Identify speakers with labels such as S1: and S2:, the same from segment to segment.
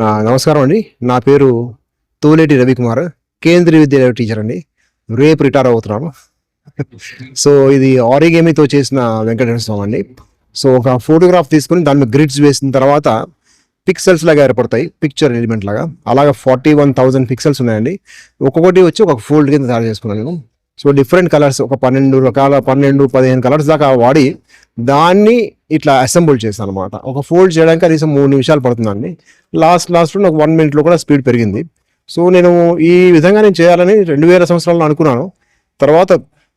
S1: నమస్కారం అండి. నా పేరు తూలేటి రవికుమార్. కేంద్రీయ విద్యాలయ టీచర్ అండి. రేపు రిటైర్ అవుతున్నాను. సో ఇది ఆరిగేమితో చేసిన వెంకటేశ్వర స్వామి అండి. సో ఒక ఫోటోగ్రాఫ్ తీసుకుని దాని మీద గ్రిడ్స్ వేసిన తర్వాత పిక్సెల్స్ లాగా ఏర్పడతాయి. పిక్చర్ ఎలిమెంట్ లాగా. అలాగా ఫార్టీ వన్ థౌజండ్ పిక్సెల్స్ ఉన్నాయండి. ఒక్కొక్కటి వచ్చి ఒక ఫోల్డ్ కింద తయారు చేసుకున్నాను నేను. సో డిఫరెంట్ కలర్స్ ఒక పన్నెండు రకాల పన్నెండు పదిహేను కలర్స్ దాకా వాడి దాన్ని ఇట్లా అసెంబుల్ చేశాను అనమాట ఒక ఫోల్డ్ చేయడానికి కనీసం మూడు నిమిషాలు పడుతుందండి. లాస్ట్ లాస్ట్లో నాకు వన్ మినిట్లో కూడా స్పీడ్ పెరిగింది. సో నేను ఈ విధంగా నేను చేయాలని రెండు వేల సంవత్సరాల్లో అనుకున్నాను. తర్వాత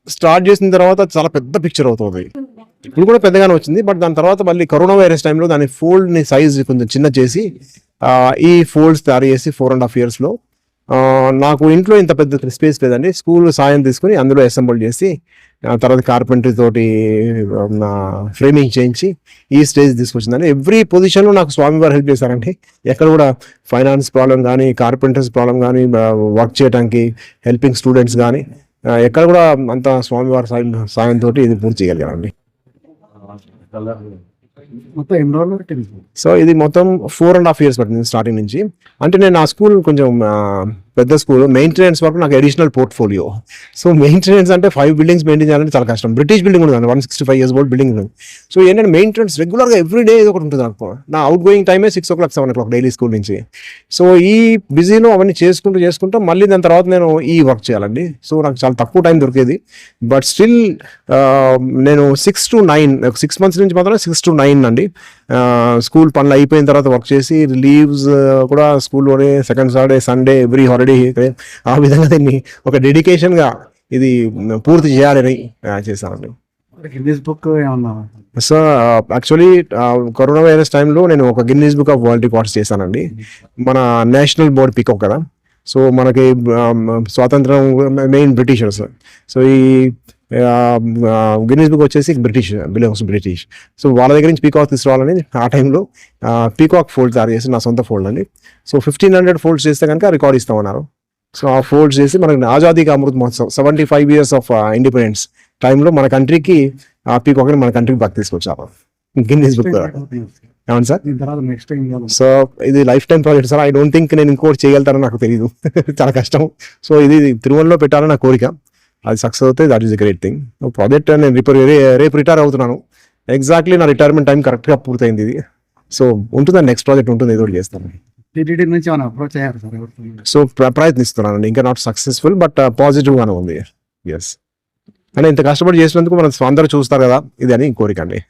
S1: స్టార్ట్ చేసిన తర్వాత చాలా పెద్ద పిక్చర్ అవుతుంది. ఇప్పుడు కూడా పెద్దగానే వచ్చింది. బట్ దాని తర్వాత మళ్ళీ కరోనా వైరస్ టైంలో దాని ఫోల్డ్ని సైజ్ కొంచెం చిన్న చేసి ఈ ఫోల్డ్స్ తయారు చేసి ఫోర్ అండ్ హాఫ్ ఇయర్స్లో నాకు ఇంట్లో ఇంత పెద్ద స్పేస్ లేదండి. స్కూల్ సాయం తీసుకుని అందులో అసెంబుల్ చేసి తర్వాత కార్పెంటరీ తోటి ఫ్రేమింగ్ చేయించి ఈ స్టేజ్ తీసుకొచ్చిందండి. ఎవ్రీ పొజిషన్లో నాకు స్వామివారు హెల్ప్ చేశారండి. ఎక్కడ కూడా ఫైనాన్స్ ప్రాబ్లం కానీ కార్పెంటర్స్ ప్రాబ్లం కానీ వర్క్ చేయడానికి హెల్పింగ్ స్టూడెంట్స్ కానీ ఎక్కడ కూడా అంత స్వామివారి సాయం సాయంతో ఇది పూర్తి చేయగలిగానండి
S2: మొత్తం ఎన్ని రోజులు
S1: సో ఇది మొత్తం ఫోర్ అండ్ హాఫ్ ఇయర్స్ పట్టింది స్టార్టింగ్ నుంచి. అంటే నేను ఆ స్కూల్ కొంచెం పెద్ద స్కూల్. మెయింటెనెన్స్ వరకు నాకు అడిషనల్ పోర్ట్ఫోలియో సో మెయింటెనెన్స్ అంటే ఫైవ్ బిల్డింగ్స్ మెయింటైన్ చేయాలంటే చాలా కష్టం. బ్రిటిష్ బిల్డింగ్ ఉంటుంది one sixty five years old building ఉంది. సో ఏంటంటే మెయింటెనెన్స్ రెగ్యులర్గా ఎవ్రీ డే ఒకటి ఉంటుంది నాకు. నా అవుట్ గోయింగ్ టైమే six o'clock seven o'clock daily school నుంచి. సో ఈ బిజీలో అవన్నీ చేసుకుంటూ చేసుకుంటూ మళ్ళీ దాని తర్వాత నేను ఈ వర్క్ చేయాలండి. సో నాకు చాలా తక్కువ టైం దొరికేది. బట్ స్టిల్ uh, నేను six to nine six months నుంచి మాత్రం సిక్స్ టు నైన్ అండి. Uh, స్కూల్ పనులు అయిపోయిన తర్వాత వర్క్ చేసి లీవ్స్ uh, కూడా స్కూల్లోనే second Saturday Sunday every holiday ఆ విధంగా దీన్ని ఒక డెడికేషన్గా ఇది పూర్తి చేయాలని చేశానండి
S2: Guinness book
S1: so actually corona virus టైంలో నేను ఒక Guinness book of world records చేశానండి. మన నేషనల్ బోర్డ్ పికప్ కదా. సో మనకి స్వాతంత్రం మెయిన్ బ్రిటిషర్స్. సో ఈ గిన్నీస్ బుక్ వచ్చేసి బ్రిటిష్ బిలాంగ్స్ బ్రిటిష్ సో వాళ్ళ దగ్గర నుంచి పీకాక్ తీసుకురావాలని ఆ టైంలో పీకాక్ ఫోల్డ్ తయారు చేసి నా సొంత ఫోల్డ్ అండి. సో ఫిఫ్టీన్ హండ్రెడ్ ఫోల్డ్స్ చేస్తే కనుక రికార్డ్ ఇస్తామన్నారు. సో ఆ ఫోల్డ్స్ చేసి మనకి Azadi ka Amrit Mahotsav seventy five years of independence టైంలో మన కంట్రీకి ఆ పీకాక్ని మన కంట్రీకి బాగా తీసుకొచ్చారు. గిన్నీస్ బుక్ అవును సార్? సో ఇది life time project sir. I don't think నేను ఇంకోటి చేయగలుగుతానని నాకు తెలియదు చాలా కష్టం. సో ఇది తిరుమలలో పెట్టాలని నా కోరిక. అది సక్సెస్ అవుతే that is a great thing project నేను రిపేర్ రేపు రిటైర్ అవుతున్నాను. ఎగ్జాక్ట్లీ నా రిటైర్మెంట్ టైం కరెక్ట్గా పూర్తయింది ఇది. సో ఉంటుందండి నెక్స్ట్ ప్రాజెక్ట్ ఉంటుంది? ఏదో చేస్తాను. సో ప్ర- ప్రయత్నిస్తున్నానండి. ఇంకా నాట్ సక్సెస్ఫుల్ బట్ పాజిటివ్గానే ఉంది. ఎస్ అంటే ఇంత కష్టపడి చేసినందుకు మనం అందరూ చూస్తారు కదా ఇది అని కోరిక అండి.